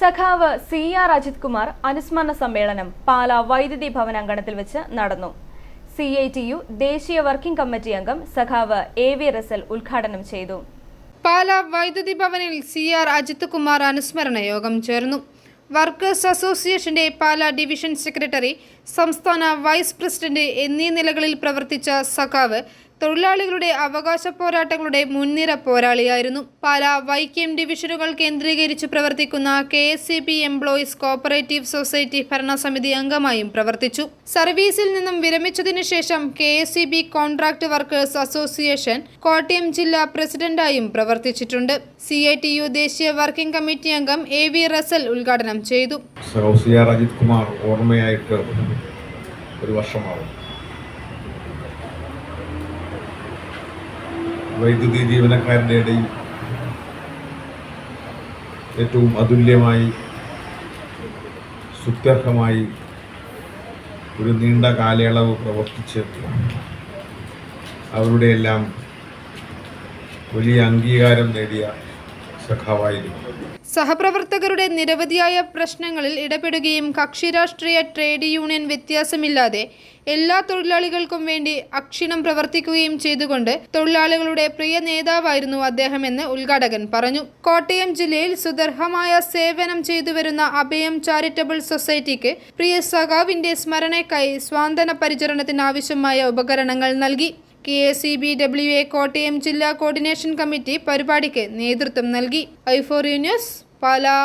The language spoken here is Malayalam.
സഖാവ് സി ആർ അജിത് കുമാർ അനുസ്മരണ സമ്മേളനം പാല വൈദ്യുതി ഭവൻ അങ്കണത്തിൽ വെച്ച് നടന്നു. സി ഐ ടി യു ദേശീയ വർക്കിംഗ് കമ്മിറ്റി അംഗം സഖാവ് എ വി റസൽ ഉദ്ഘാടനം ചെയ്തു. പാല വൈദ്യുതി ഭവനിൽ സി ആർ അജിത് കുമാർ അനുസ്മരണ യോഗം ചേർന്നു. വർക്കേഴ്സ് അസോസിയേഷന്റെ പാല ഡിവിഷൻ സെക്രട്ടറി സംസ്ഥാന വൈസ് പ്രസിഡന്റ് എന്നീ നിലകളിൽ പ്രവർത്തിച്ച സഖാവ് തൊഴിലാളികളുടെ അവകാശ പോരാട്ടങ്ങളുടെ മുൻനിര പോരാളിയായിരുന്നു. പാല വൈക്കം ഡിവിഷനുകൾ കേന്ദ്രീകരിച്ച് പ്രവർത്തിക്കുന്ന K S C B employees cooperative society ഭരണസമിതി അംഗമായും പ്രവർത്തിച്ചു. സർവീസിൽ നിന്നും വിരമിച്ചതിനു ശേഷം K S C B contract workers association Kottayam ജില്ലാ പ്രസിഡന്റായും പ്രവർത്തിച്ചിട്ടുണ്ട്. സി ഐ ടി യു ദേശീയ വർക്കിംഗ് കമ്മിറ്റി അംഗം എ വി റസൽ ഉദ്ഘാടനം ചെയ്തു. ഓർമ്മയായിട്ട് ഒരു വർഷമാവും വൈദ്യുതി ജീവനക്കാരുടെ ഇടയിൽ ഏറ്റവും അതുല്യമായി സുത്യർഹമായി ഒരു നീണ്ട കാലയളവ് പ്രവർത്തിച്ച് അവരുടെ എല്ലാം വലിയ അംഗീകാരം നേടിയ സഖാവായിരുന്നു സഹപ്രവർത്തകരുടെ നിരവധിയായ പ്രശ്നങ്ങളിൽ ഇടപെടുകയും കക്ഷി രാഷ്ട്രീയ ട്രേഡ് യൂണിയൻ വ്യത്യാസമില്ലാതെ എല്ലാ തൊഴിലാളികൾക്കും വേണ്ടി അക്ഷീണം പ്രവർത്തിക്കുകയും ചെയ്തുകൊണ്ട് തൊഴിലാളികളുടെ പ്രിയ നേതാവായിരുന്നു അദ്ദേഹമെന്ന് ഉദ്ഘാടകൻ പറഞ്ഞു. കോട്ടയം ജില്ലയിൽ സുദർഹമായ സേവനം ചെയ്തു വരുന്ന അഭയം ചാരിറ്റബിൾ സൊസൈറ്റിക്ക് പ്രിയ സഖാവിന്റെ സ്മരണയ്ക്കായി സ്വാന്തന പരിചരണത്തിന് ആവശ്യമായ ഉപകരണങ്ങൾ നൽകി. K C B W A Kottayam ജില്ലാ കോർഡിനേഷൻ കമ്മിറ്റി പരിപാടിക്ക് നേതൃത്വം നൽകി. ഐഫോറിയ ന്യൂസ് പാലാ.